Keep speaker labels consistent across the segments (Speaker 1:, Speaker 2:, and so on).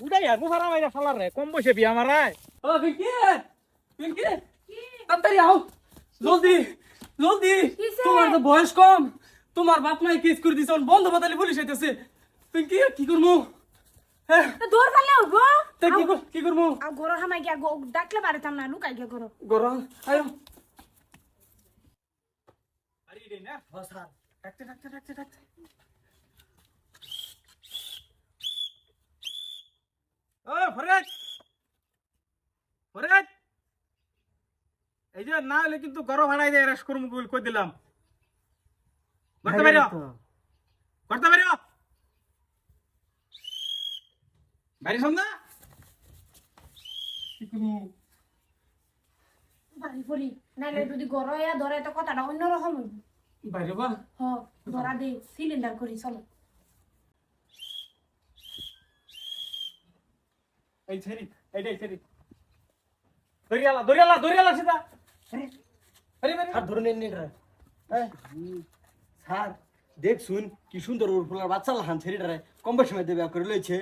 Speaker 1: উড়াই আর মুখারা মাইরা ফালার রে কম বসে বিয়া মারায়।
Speaker 2: ও পিঙ্কি পিঙ্কি তাড়াতাড়ি আও। জলদি জলদি? তোমার তো বয়স কম। তোমার বাপ মাই কেস করে দিছে বন্ধ বাতালি পুলিশ আইতাছে। পিঙ্কি কি করমু? হ্যাঁ
Speaker 3: তো দৌড় পারলে উঠবো
Speaker 2: তা কি কর- কি করমু?
Speaker 3: গরো হামাই গিয়া গো- ডাকলে পারিতাম না লুকাই গিয়া গরো।
Speaker 2: গরম আয়ো।
Speaker 1: আরে রে না
Speaker 2: ডাকতে ডাকতে ডাকতে ডাকতে।
Speaker 1: ও ফরেজ ফরেজ এই যে না হলে কিন্তু গরম ভাড়াই দেয় রেস করব কই দিলাম। করতে পারো করতে পারো বাড়ি শোন না
Speaker 2: কি করমু
Speaker 3: বাড়ি পড়ি নাইলে যদি গরো ধরে তো কথাটা অন্যরকম হইব।
Speaker 2: বাইরে বা?
Speaker 3: হ ধরা দে সিলিন্ডার করি চলো।
Speaker 1: এই ছেড়ি এইটাই ছেড়ি। দরিয়ালা দরিয়ালা দরিয়ালা সিধা। আরে
Speaker 4: ধরে নেন স্যার দেখ শুন কি সুন্দর ওর ফুলার বাচ্চা লাহান ছেড়িটারে কম বয়সে মধ্যে বিয়া করে লইছে।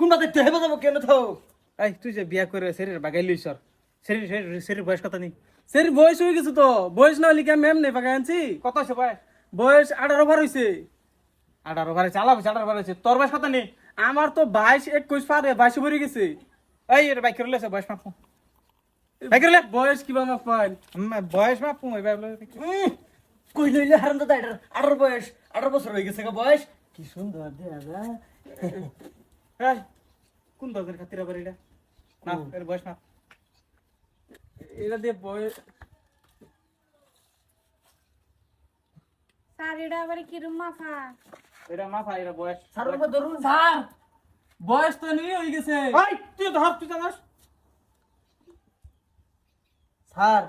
Speaker 4: কোন বাদে তো হেবে যাব কেন তো
Speaker 1: এই তুই যে বিয়া করে শরীর বাগাই লইছ শরীর শরীর শরীর বয়স কত নেই
Speaker 2: স্যার বয়স হয়ে গেছে তো বয়স না হলে ম্যাম নেই পাকা আনছি?
Speaker 1: কত আছে বয়স?
Speaker 2: বয়স আঠারো ভার হয়েছে
Speaker 1: আঠারো বারে চালা হয়েছে আঠারো বারে হয়েছে তোর বয়স কত নেই
Speaker 2: আমার তো বাইশ একুশ পারে বাইশ ভরে গেছে।
Speaker 1: এই এটা বাইক করে লেছে বয়স মাপু বাইক করে লে।
Speaker 2: বয়স কিবা মাপ পান
Speaker 1: বয়স মাপু এবার
Speaker 4: কই লইলে হারাম দাদা এটার আঠারো বয়স আঠারো বছর হয়ে গেছে গা বয়স। কি সুন্দর দেখা যায়
Speaker 1: এই কোন দরকার খাতির আবার এটা? না এর বয়স মাপ।
Speaker 2: এটা দিয়ে বয়স
Speaker 3: স্যার এটা আবার কিরম মাফা
Speaker 1: এটা এটা বয়স।
Speaker 4: স্যার ওর ধরুন।
Speaker 2: স্যার বয়স তো নিয়ে হয়ে গেছে।
Speaker 1: এই তুই ধর তুই জানাস
Speaker 4: স্যার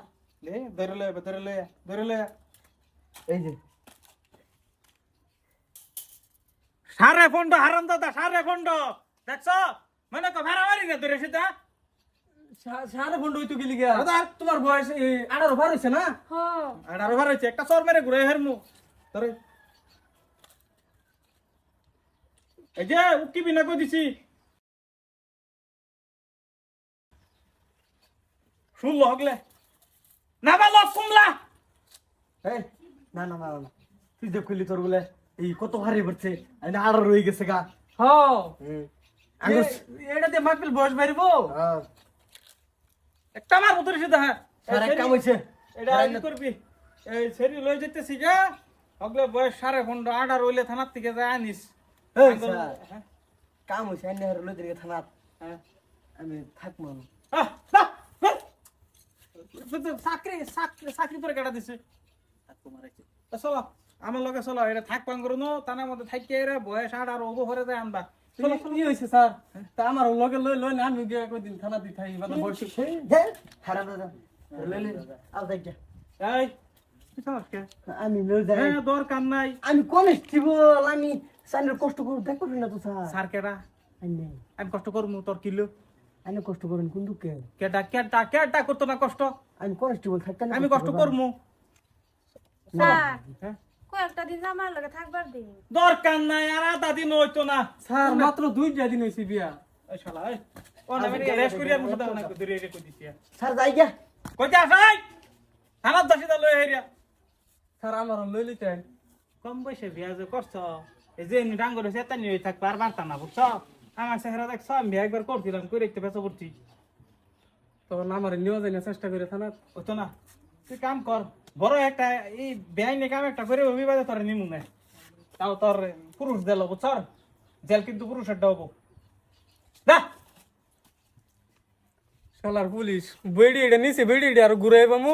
Speaker 1: লে ধরে লে ধরে লে ধরে লে।
Speaker 4: এই যে।
Speaker 1: সারে ফন্ড হারাম দাদা সারে ফন্ড দেখছ? মানে তো ভাড়া মারি না ধরে সেটা।
Speaker 2: সা- সাড়ে ফোন হইতো গেলি গিয়া।
Speaker 1: দাদা
Speaker 2: তোমার বয়স আঠারো ভার হয়েছে না?
Speaker 3: হ
Speaker 1: আঠারো ভাড়া হয়েছে একটা সর মেরে ঘুরে হেরমু ধরে এই যে উকি বিনা কই দিছি? শুনলো হগলে না বা লক কুমলা।
Speaker 4: এই না না না না তুই যে কইলি তোর বলে এই কত ভারী পড়ছে আমি আঠারো রয়ে গেছে গা।
Speaker 2: হ। এটা দিয়ে মাকপিল বয়স বাড়িব?
Speaker 4: হ্যাঁ
Speaker 1: একটা আমার উতরে সেটা হ্যাঁ।
Speaker 4: স্যার এক কাম হইছে।
Speaker 1: এটা ই করবি। এই সেরি লই যেতেছি গা। হগলে বয়স সাড়ে পনেরো আঠারো হইলে থানার থেকে যায় আনিস।
Speaker 4: কাম হইছে আইনে হারে লই দিকে থানাত।
Speaker 1: হ্যাঁ।
Speaker 4: আমি থাকব
Speaker 1: চাকরি চাকরি চাকরি করে কেটা দিছে? চলো আমার লগে চলো এটা থাক পান করুন তার মধ্যে থাকি রে বয়স আঠারো ওগো ভরে যায় আনবা। চলো
Speaker 2: কি হয়েছে স্যার? তা আমার লগে লই লই না আমি গিয়া কদিন থানা দি থাই মানে বয়স
Speaker 4: হ্যাঁ। দাদা লই লই। আও দেখ
Speaker 1: এই?
Speaker 4: আমি
Speaker 1: হ্যাঁ দরকার নাই।
Speaker 4: আমি কনস্টেবল আমি সাইনের কষ্ট করব দেখো না তো স্যার।
Speaker 1: স্যার কেডা? আমি কষ্ট করব তোর কিলো
Speaker 4: কষ্ট করেন কোন দুঃখে?
Speaker 1: কেডা কেডা কেডা করতো না কষ্ট?
Speaker 4: আমি কনস্টেবল থাকতে
Speaker 1: আমি কষ্ট করব?
Speaker 3: স্যার
Speaker 1: হ্যাঁ?
Speaker 3: কয়েকটা দিন আমার লগে থাকবার দিন।
Speaker 1: দরকার নাই আর আধা দিন হইতো না।
Speaker 2: স্যার মাত্র দুই দিন হয়েছে বিয়া।
Speaker 1: এই শালা এই। ও না রেস্ট করিয়া মুছে দাও না কই দিছি
Speaker 4: স্যার যাই গা
Speaker 1: কইতে আসাই থানার দশিদা লই হেরিয়া
Speaker 2: স্যার, আমার লই লিতেন
Speaker 1: কম বয়সে বিয়া যে করছ, এই যে নি ডাঙ্গর হইছে তানি হই থাকবে আর বার্তা না, বুঝছ? আমার চেহারা দেখছ, আমি বিয়া একবার করছিলাম করে একটু বেঁচে পড়ছি
Speaker 2: তখন আমার নিয়ে যাই চেষ্টা করে থানা।
Speaker 1: হতো না, তুই কাম কর, বড় একটা এই বেআইনি কাম একটা করে অভিবাদে তোর নিমু না। তাও তোর পুরুষ দিল, বুঝছ? জেল কিন্তু পুরুষের ডাবো না
Speaker 2: পুলিশ বেড়ি এটা নিছে বেড়ি এটা আর ঘুরাই পামু